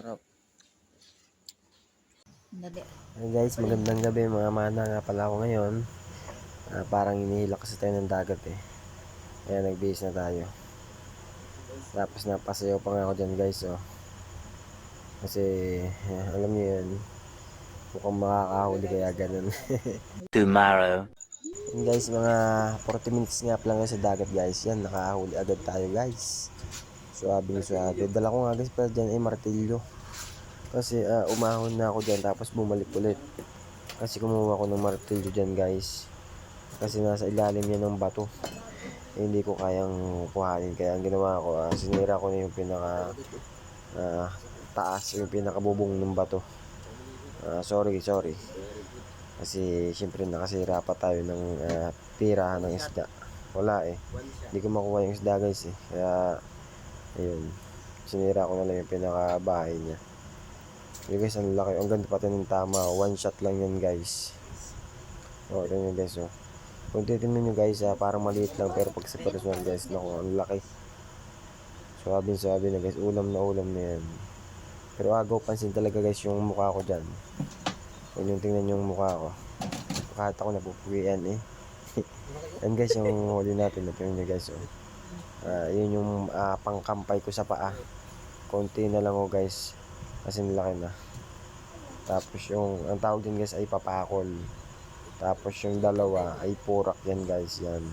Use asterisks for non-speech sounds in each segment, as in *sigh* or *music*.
Sarap. Dali. Hey guys, magandang gabi mga mana nga pala ako ngayon. Uh, parang inihila kasi tayo ng dagat eh. Kaya nagbihis na tayo. Tapos napasayaw pa nga ako dyan guys oh. Kasi eh, alam niyo yun. Mukhang makakahuli kaya ganun. *laughs* Tomorrow. Yun guys, mga 40 minutes nga lang sa dagat guys. Yan, nakahuli agad tayo guys. Suwabe na suwabe. Dala ko nga guys pala dyan ay martilyo. Kasi ah, umahon na ako dyan tapos bumalik ulit. Kasi kumuha ko ng martilyo dyan guys. Kasi nasa ilalim yan ng bato. Eh, hindi ko kayang kuhanin. Kaya ang ginawa ko, ah, sinira ko na yung pinaka ah, taas, yung pinakabubong ng bato. Ah, sorry, sorry. Kasi syempre nakasira pa tayo ng ah, tirahan ng isda. Wala eh. Hindi ko makuha yung isda guys eh. Kaya, ayun. Sinira ko na lang yung pinakabahay niya. Yung guys, ang laki. Ang ganda pati ng tama. One shot lang yan guys. O, ito nyo guys oh. Kung titignan nyo guys, ah, parang maliit lang. Pero pag sa personal guys, naku, ang laki. Suwabe suwabe na guys. Ulam na ulam na yan. Pero agaw pansin talaga guys yung mukha ko dyan. Huwag yung tingnan yung mukha ko. Kahit ako napupuwian eh. *laughs* Yan guys yung huli natin. Ito nyo guys oh. Ah, yun yung ah, pangkampay ko sa paa. Konti na lang oh guys. Kasi nilaki na. Tapos yung, ang tawag din guys ay papakol. Tapos yung dalawa ay purak yan guys. Yan.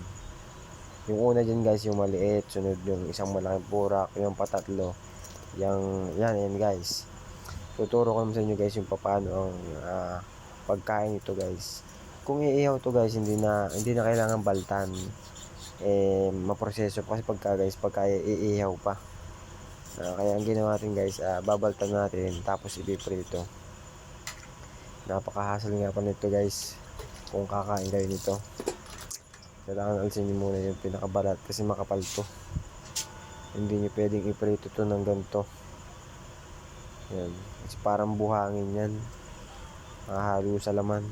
Yung una dyan guys yung maliit. Sunod yung isang malaking purak. Yung patatlo. Yung, yan yan guys. Tuturo ko naman sa inyo guys yung paano ang ah, pagkain ito guys. Kung iihaw to guys, hindi na hindi na kailangan baltan. Eh, maproseso kasi pagka guys, pagka iihaw pa. Ah, kaya ang ginawa natin guys, ah, babaltan natin tapos ipiprito. Napakahasal nga pa nito guys kung kakain kayo nito. Kailangan alisin nyo muna yung pinakabalat kasi makapal to. Hindi nyo pwedeng iprito to ng ganito. Yan. Kasi parang buhangin yan. Mahalo sa laman.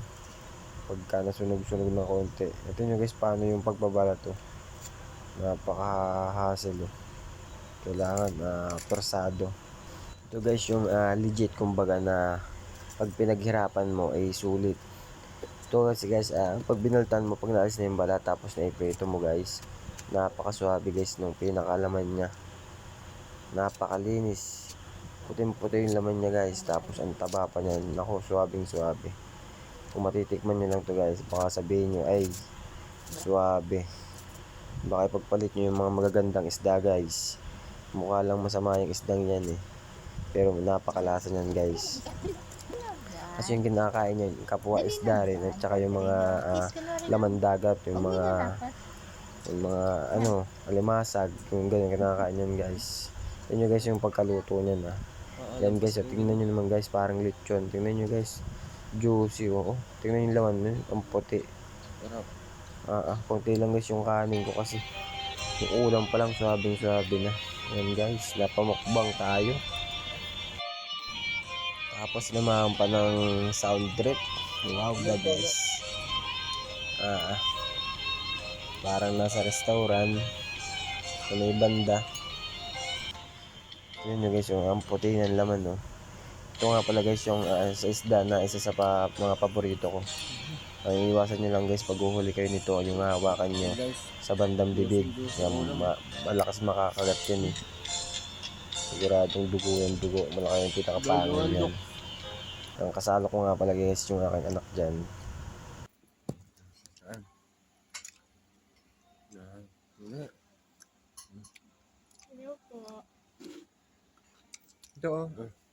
Pagka nasunog-sunog na konti. Ito nyo guys, paano yung pagbabalat to. Napaka-hassle oh. Kailangan uh, persado. Ito guys yung ah, legit kumbaga na pag pinaghirapan mo ay sulit. Ito kasi guys, ah, pag binaltan mo, pag naalis na yung balat tapos na-iprito mo guys, napakaswabe guys nung pinakalaman niya. Napakalinis. Puting-puti yung laman niya guys, tapos ang taba pa niya. Nako, swabing swabe. Kung matitikman nyo lang to guys, baka sabihin nyo, ay, swabe. Baka ipagpalit nyo yung mga magagandang isda guys. Mukha lang masama yung isdang yan eh. Pero napakalasa niyan guys. Kasi yung kinakain niya, yung kapwa isda rin at saka yung mga ah, laman dagat, yung mga yung mga ano, alimasag, yung ganyan kinakain yan guys. Yan yung guys yung pagkaluto niyan ah. Yan guys, oh, tingnan nyo naman guys, parang lechon. Tingnan nyo guys, juicy oh. Tingnan yung laman nun, ang puti. Ah, ah, konti lang guys yung kanin ko kasi yung ulam pa lang sabing sabi na. Yan guys, napamukbang tayo. Tapos naman pa ng sound trip. Wow, the best. Ah, parang nasa restaurant. Sa may banda. Yun yung guys, yung ang puti ng laman, no. Ito nga pala guys, yung ah, sa isda na isa sa pa, mga paborito ko. Ang iwasan nyo lang guys, pag uhuli kayo nito, yung hawakan nyo sa bandang bibig. Yan, ma- malakas makakagat yan eh. Siguradong dugo yung dugo. Malaki yung pinakapangin yan. Ang kasalo ko nga pala guys, yung aking anak dyan. Hello po. Ito oh.